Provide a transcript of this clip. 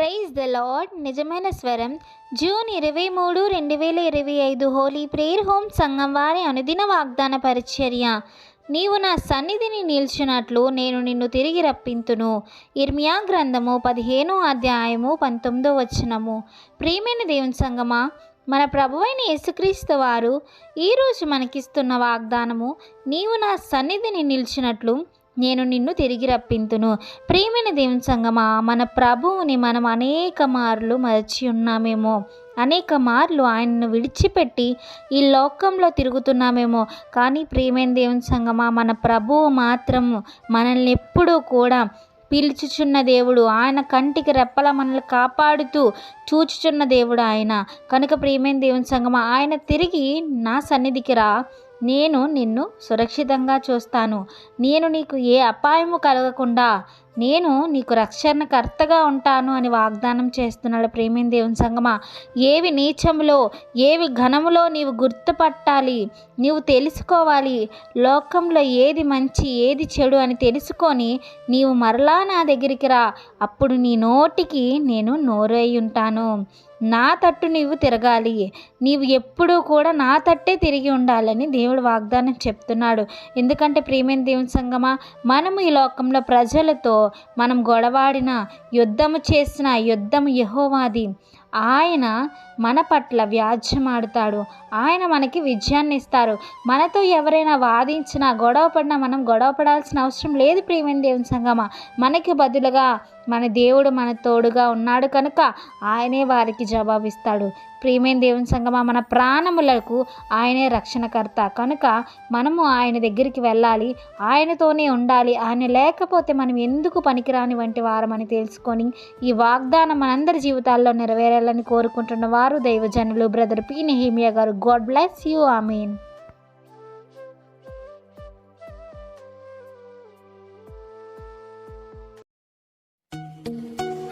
Praise the lord నిజమైన స్వరం. June ఇరవై మూడు రెండు వేల ఇరవై ఐదు హోలీ ప్రేయర్ హోమ్ సంఘం వారి అనుదిన వాగ్దాన పరిచర్య. నీవు నా సన్నిధిని నిల్చున్నట్లు నేను నిన్ను తిరిగి రప్పింతును. ఇర్మియా గ్రంథము పదిహేను అధ్యాయము పంతొమ్మిదో వచనము. ప్రియమైన దేవుని సంగమా మన ప్రభువైన యేసుక్రీస్తు వారు ఈరోజు మనకిస్తున్న వాగ్దానము నీవు నా సన్నిధిని నిలిచినట్లు నేను నిన్ను తిరిగి రప్పింతును. ప్రియమైన దేవుని సంగమా మన ప్రభువుని మనం అనేక మార్లు మరచి ఉన్నామేమో. అనేక మార్లు ఆయనను విడిచిపెట్టి ఈ లోకంలో తిరుగుతున్నామేమో. కానీ ప్రియమైన దేవుని సంగమా మన ప్రభువు మాత్రం మనల్ని ఎప్పుడూ కూడా పిలుచుచున్న దేవుడు. ఆయన కంటికి రెప్పల మనల్ని కాపాడుతూ చూచుచున్న దేవుడు ఆయన. కనుక ప్రియమైన దేవుని సంగమా ఆయన తిరిగి నా సన్నిధికి రా. నేను నిన్ను సురక్షితంగా చూస్తాను. నేను నీకు ఏ అపాయము కలగకుండా నేను నీకు రక్షణకర్తగా ఉంటాను అని వాగ్దానం చేస్తున్నాడు ప్రేమిన దేవుని సంగమా. ఏవి నీచములో ఏవి ఘనములో నీవు గుర్తుపట్టాలి నీవు తెలుసుకోవాలి. లోకంలో ఏది మంచి ఏది చెడు అని తెలుసుకొని నీవు మరలా నా దగ్గరికి రా. అప్పుడు నీ నోటికి నేను నోరై ఉంటాను. నా తట్టు నీవు తిరగాలి. నీవు ఎప్పుడూ కూడా నా తట్టే తిరిగి ఉండాలని దేవుడు వాగ్దానం చెప్తున్నాడు. ఎందుకంటే ప్రేమైన దేవుని సంగమా మనము ఈ లోకంలో ప్రజలతో మనం గొడవాడిన యుద్ధము చేసిన యుద్ధము యహోవాది. ఆయన మన పట్ల వ్యాజ్యమాడుతాడు. ఆయన మనకి విజయాన్ని ఇస్తారు. మనతో ఎవరైనా వాదించినా గొడవ పడినా మనం గొడవ పడాల్సిన అవసరం లేదు ప్రియమైన దేవుని సంగమ. మనకి బదులుగా మన దేవుడు మన తోడుగా ఉన్నాడు కనుక ఆయనే వారికి జవాబిస్తాడు. ప్రియమైన దేవుని సంగమా మన ప్రాణములకు ఆయనే రక్షణకర్త. కనుక మనము ఆయన దగ్గరికి వెళ్ళాలి ఆయనతోనే ఉండాలి ఆయన లేకపోతే మనం ఎందుకు పనికిరాని వంటి వారమని తెలుసుకొని ఈ వాగ్దానం మనందరి జీవితాల్లో నెరవేరాలని కోరుకుంటున్న వారు దైవజనులు బ్రదర్ పి. నెహిమియా గారు. God bless you. మీన్